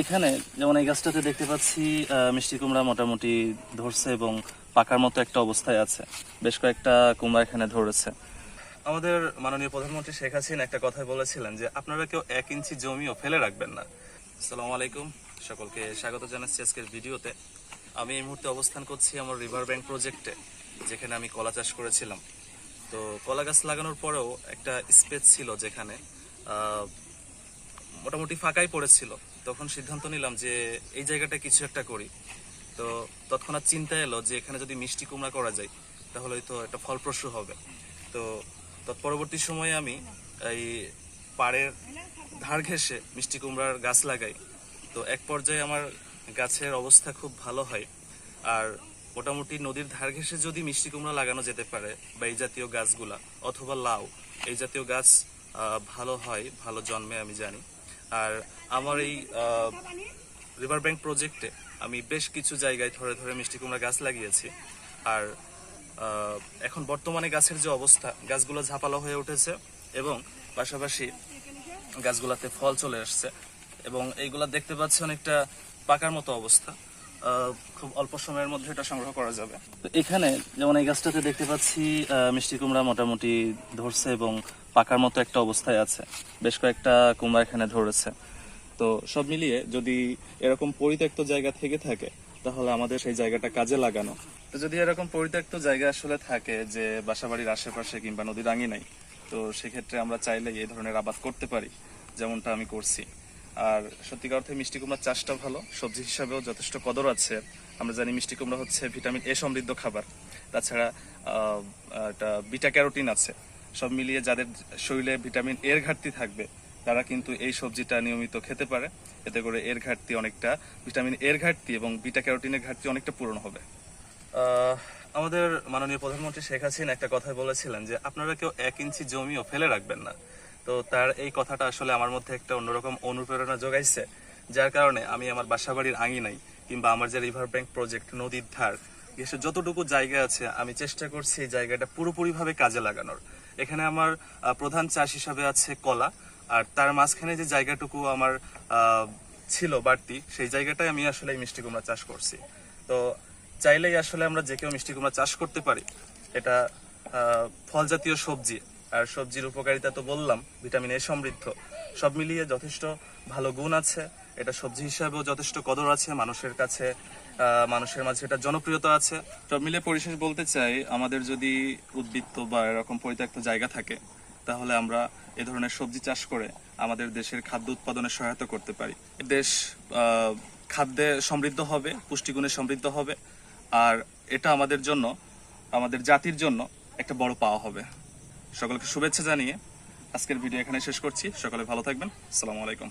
এখানে যেমন এই গাছটাতে দেখতে পাচ্ছি মিষ্টি কুমড়া মোটামুটি ধরছে এবং পাকার মতো একটা অবস্থায় আছে। বেশ কয়েকটা কুমড়া এখানে ধরেছে। আমাদের মাননীয় প্রধানমন্ত্রী শেখ হাসিনা একটা কথাই বলেছিলেন যে, আপনারা কেউ এক ইঞ্চি জমিও ফেলে রাখবেন না। আসসালামু আলাইকুম। সকলকে স্বাগত জানাচ্ছি আজকের ভিডিওতে। আমি এই মুহূর্তে অবস্থান করছি আমার রিভার ব্যাংক প্রজেক্টে যেখানে আমি কলা চাষ করেছিলাম। তো কলা গাছ লাগানোর পরেও একটা স্পেস ছিল যেখানে মোটামুটি ফাঁকাই পড়েছিল। তখন সিদ্ধান্ত নিলাম যে এই জায়গাটা কিছু একটা করি। তো তৎক্ষণাৎ চিন্তা এলো যে এখানে যদি মিষ্টি কুমড়া করা যায়, তাহলে হয়তো একটা ফলপ্রসূ হবে। তো তৎপরবর্তী সময়ে আমি এই পাড়ের ধার ঘেঁষে মিষ্টি কুমড়ার গাছ লাগাই। তো এক পর্যায়ে আমার গাছের অবস্থা খুব ভালো হয়। আর মোটামুটি নদীর ধার ঘেঁষে যদি মিষ্টি কুমড়া লাগানো যেতে পারে বা এই জাতীয় গাছগুলা, অথবা লাউ, এই জাতীয় গাছ ভালো হয়, ভালো জন্মে আমি জানি। আর আমার এই রিভার ব্যাংক প্রজেক্টে আমি বেশ কিছু জায়গায় ধরে ধরে মিষ্টি কুমড়া গাছ লাগিয়েছি। আর এখন বর্তমানে গাছের যে অবস্থা, গাছগুলো ঝাপালো হয়ে উঠেছে এবং পাশাপাশি গাছগুলাতে ফল চলে আসছে এবং এইগুলা দেখতে পাচ্ছি অনেকটা পাকার মতো অবস্থা। খুব অল্প সময়ের মধ্যে এটা সংগ্রহ করা যাবে। এখানে যেমন এই গাছটাতে দেখতে পাচ্ছি মিষ্টি কুমড়া মোটামুটি ধরছে এবং পাকার মতো একটা অবস্থায় আছে। বেশ কয়েকটা কুমড়া এখানে ধরেছে। তো সব মিলিয়ে যদি এরকম পরিত্যক্ত জায়গা থেকে থাকে, তাহলে আমাদের সেই জায়গাটা কাজে লাগানো। তো যদি এরকম পরিত্যক্ত জায়গা আসলে থাকে যে বাসাবাড়ির আশেপাশে কিংবা নদীর নাই তো সেক্ষেত্রে আমরা চাইলে এই ধরনের আবাদ করতে পারি, যেমনটা আমি করছি। আর সত্যিকার অর্থে মিষ্টি কুমড়ার চাষটা ভালো। সবজি হিসাবেও যথেষ্ট কদর আছে। আমরা জানি মিষ্টি কুমড়া হচ্ছে ভিটামিন এ সমৃদ্ধ খাবার। তাছাড়া একটা বিটা ক্যারোটিন আছে। সব মিলিয়ে যাদের শরীরে ভিটামিন এর ঘাটতি থাকবে, তারা কিন্তু এই সবজিটা নিয়মিত খেতে পারে। এতে করে এর ঘাটতি অনেকটা, ভিটামিন এর ঘাটতি এবং বিটা ক্যারোটিনের ঘাটতি অনেকটা পূরণ হবে। আমাদের মাননীয় প্রধানমন্ত্রী শেখ হাসিনা একটা কথাই বলেছিলেন যে, আপনারা কেউ এক ইঞ্চি জমিও ফেলে রাখবেন না। তো তার এই কথাটা আসলে আমার মধ্যে একটা অন্যরকম অনুপ্রেরণা যোগাইছে যার কারণে আমি আমার বাসাবাড়ির আঙিনাই কিংবা আমার যে রিভার ব্যাংক প্রজেক্ট নদীর ধার দেশে যতটুকু জায়গা আছে, আমি চেষ্টা করছি এই জায়গাটা পুরোপুরিভাবে কাজে লাগানোর। এখানে আমার প্রধান চাষ হিসাবে আছে কলা, আর তার মাঝখানে যে জায়গাটুকু আমার ছিল বাড়তি, সেই জায়গাটায় আমি আসলে এই মিষ্টি কুমড়া চাষ করছি। তো চাইলেই আসলে আমরা যে কেউ মিষ্টি কুমড়া চাষ করতে পারি। এটা ফল জাতীয় সবজি আর সবজির উপকারিতা তো বললাম, ভিটামিন এ সমৃদ্ধ। সব মিলিয়ে যথেষ্ট ভালো গুণ আছে। এটা সবজি হিসাবেও যথেষ্ট কদর আছে, মানুষের কাছে মানুষের মাঝে এটা জনপ্রিয়তা আছে। সব মিলিয়ে পরিশেষ বলতে চাই, আমাদের যদি উদ্বৃত্ত বা এরকম পরিত্যক্ত জায়গা থাকে, তাহলে আমরা এ ধরনের সবজি চাষ করে আমাদের দেশের খাদ্য উৎপাদনে সহায়তা করতে পারি। দেশ খাদ্যে সমৃদ্ধ হবে, পুষ্টিগুণে সমৃদ্ধ হবে, আর এটা আমাদের জন্য, আমাদের জাতির জন্য একটা বড় পাওয়া হবে। সকলকে শুভেচ্ছা জানিয়ে আজকের ভিডিও এখানে শেষ করছি। সকলে ভালো থাকবেন। আসসালামু আলাইকুম।